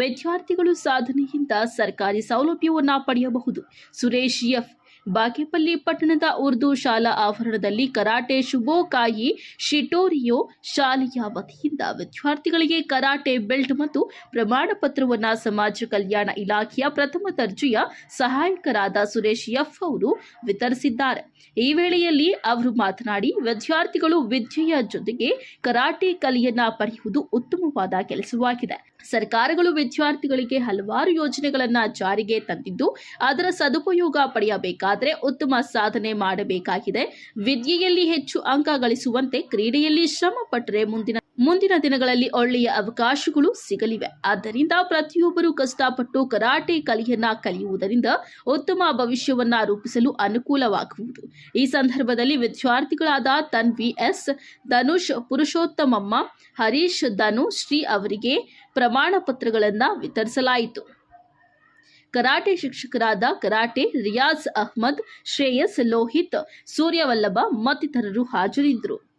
ವಿದ್ಯಾರ್ಥಿಗಳು ಸಾಧನೆಯಿಂದ ಸರ್ಕಾರಿ ಸೌಲಭ್ಯವನ್ನು ಪಡೆಯಬಹುದು. ಸುರೇಶ್ ಎಫ್. ಬಾಗೇಪಲ್ಲಿ ಪಟ್ಟಣದ ಉರ್ದು ಶಾಲಾ ಆವರಣದಲ್ಲಿ ಕರಾಟೆ ಶುಭೋಕಾಯಿ ಶಿಟೋರಿಯೋ ಶಾಲೆಯ ವತಿಯಿಂದ ವಿದ್ಯಾರ್ಥಿಗಳಿಗೆ ಕರಾಟೆ ಬೆಲ್ಟ್ ಮತ್ತು ಪ್ರಮಾಣ ಪತ್ರವನ್ನು ಸಮಾಜ ಕಲ್ಯಾಣ ಇಲಾಖೆಯ ಪ್ರಥಮ ದರ್ಜೆಯ ಸಹಾಯಕರಾದ ಸುರೇಶ್ ಎಫ್ ಅವರು ವಿತರಿಸಿದ್ದಾರೆ. ಈ ವೇಳೆಯಲ್ಲಿ ಅವರು ಮಾತನಾಡಿ, ವಿದ್ಯಾರ್ಥಿಗಳು ವಿದ್ಯೆಯ ಜೊತೆಗೆ ಕರಾಟೆ ಕಲೆಯನ್ನ ಪಡೆಯುವುದು ಉತ್ತಮವಾದ ಕೆಲಸವಾಗಿದೆ. ಸರ್ಕಾರಗಳು ವಿದ್ಯಾರ್ಥಿಗಳಿಗೆ ಹಲವಾರು ಯೋಜನೆಗಳನ್ನ ಜಾರಿಗೆ ತಂದಿದ್ದು, ಅದರ ಸದುಪಯೋಗ ಪಡೆಯಬೇಕಾದರೆ ಉತ್ತಮ ಸಾಧನೆ ಮಾಡಬೇಕಾಗಿದೆ. ವಿದ್ಯೆಯಲ್ಲಿ ಹೆಚ್ಚು ಅಂಕ ಗಳಿಸುವಂತೆ ಕ್ರೀಡೆಯಲ್ಲಿ ಶ್ರಮ ಪಟ್ಟರೆ ಮುಂದಿನ ಮುಂದಿನ ದಿನಗಳಲ್ಲಿ ಒಳ್ಳೆಯ ಅವಕಾಶಗಳು ಸಿಗಲಿವೆ. ಆದ್ದರಿಂದ ಪ್ರತಿಯೊಬ್ಬರು ಕಷ್ಟಪಟ್ಟು ಕರಾಟೆ ಕಲೆಯನ್ನ ಕಲಿಯುವುದರಿಂದ ಉತ್ತಮ ಭವಿಷ್ಯವನ್ನ ರೂಪಿಸಲು ಅನುಕೂಲವಾಗುವುದು. ಈ ಸಂದರ್ಭದಲ್ಲಿ ವಿದ್ಯಾರ್ಥಿಗಳಾದ ತನ್ವಿ ಎಸ್, ಧನುಷ್, ಪುರುಷೋತ್ತಮಮ್ಮ, ಹರೀಶ್, ಧನು, ಶ್ರೀ ಅವರಿಗೆ ಪ್ರಮಾಣ ಪತ್ರಗಳನ್ನು ವಿತರಿಸಲಾಯಿತು. ಕರಾಟೆ ಶಿಕ್ಷಕರಾದ ಕರಾಟೆ ರಿಯಾಜ್ ಅಹ್ಮದ್ ಶ್ರೇಯಸ್ ಲೋಹಿತ್ ಸೂರ್ಯವಲ್ಲಭ ಮತ್ತಿತರರು ಹಾಜರಿದ್ದರು.